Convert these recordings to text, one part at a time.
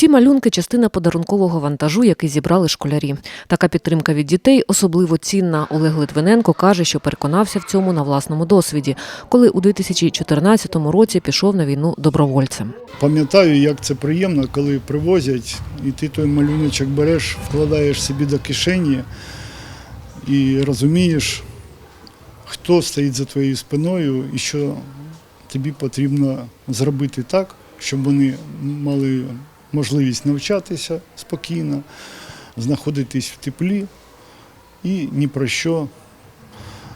Ці малюнки частина подарункового вантажу, який зібрали школярі. Така підтримка від дітей особливо цінна. Олег Литвиненко каже, що переконався в цьому на власному досвіді, коли у 2014 році пішов на війну добровольцем. Пам'ятаю, як це приємно, коли привозять, і ти той малюночок береш, вкладаєш собі до кишені і розумієш, хто стоїть за твоєю спиною і що тобі потрібно зробити так, щоб вони мали можливість навчатися спокійно, знаходитись в теплі і ні про що,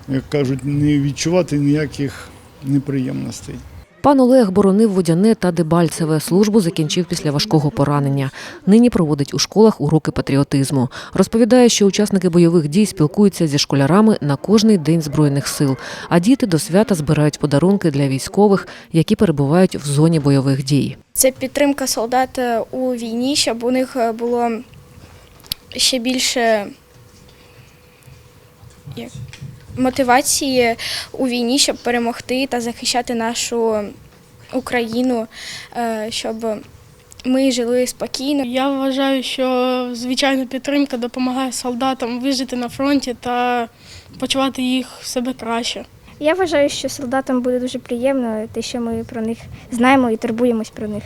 як кажуть, не відчувати ніяких неприємностей. Пан Олег боронив водяне та Дебальцеве. Службу закінчив після важкого поранення. Нині проводить у школах уроки патріотизму. Розповідає, що учасники бойових дій спілкуються зі школярами на кожний день збройних сил, а діти до свята збирають подарунки для військових, які перебувають в зоні бойових дій. Це підтримка солдат е, у війні, щоб у них е, було ще більше як, мотивації у війні, щоб перемогти та захищати нашу Україну, е, щоб ми жили спокійно. Я вважаю, що звичайна підтримка допомагає солдатам вижити на фронті та почувати їх себе краще. Я вважаю, що солдатам буде дуже приємно те, що ми про них знаємо і турбуємось про них.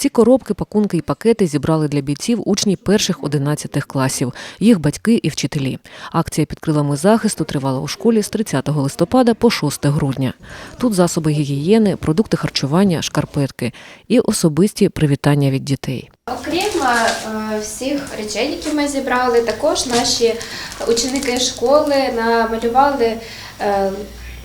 Ці коробки, пакунки і пакети зібрали для бійців учні перших 11 класів, їх батьки і вчителі. Акція під крилами захисту тривала у школі з 30 листопада по 6 грудня. Тут засоби гігієни, продукти харчування, шкарпетки і особисті привітання від дітей. Окрім е, всіх речей, які ми зібрали, також наші ученики школи намалювали е,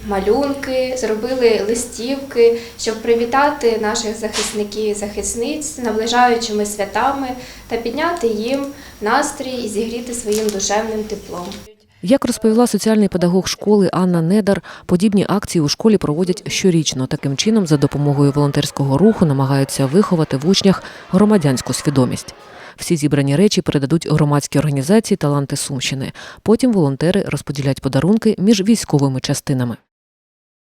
малюнки, зробили листівки, щоб привітати наших захисників і захисниць наближаючими святами та підняти їм настрій і зігріти своїм душевним теплом. Як розповіла соціальний педагог школи Анна Недар, подібні акції у школі проводять щорічно. Таким чином, за допомогою волонтерського руху намагаються виховати в учнях громадянську свідомість. Всі зібрані речі передадуть громадські організації Таланти Сумщини. Потім волонтери розподілять подарунки між військовими частинами.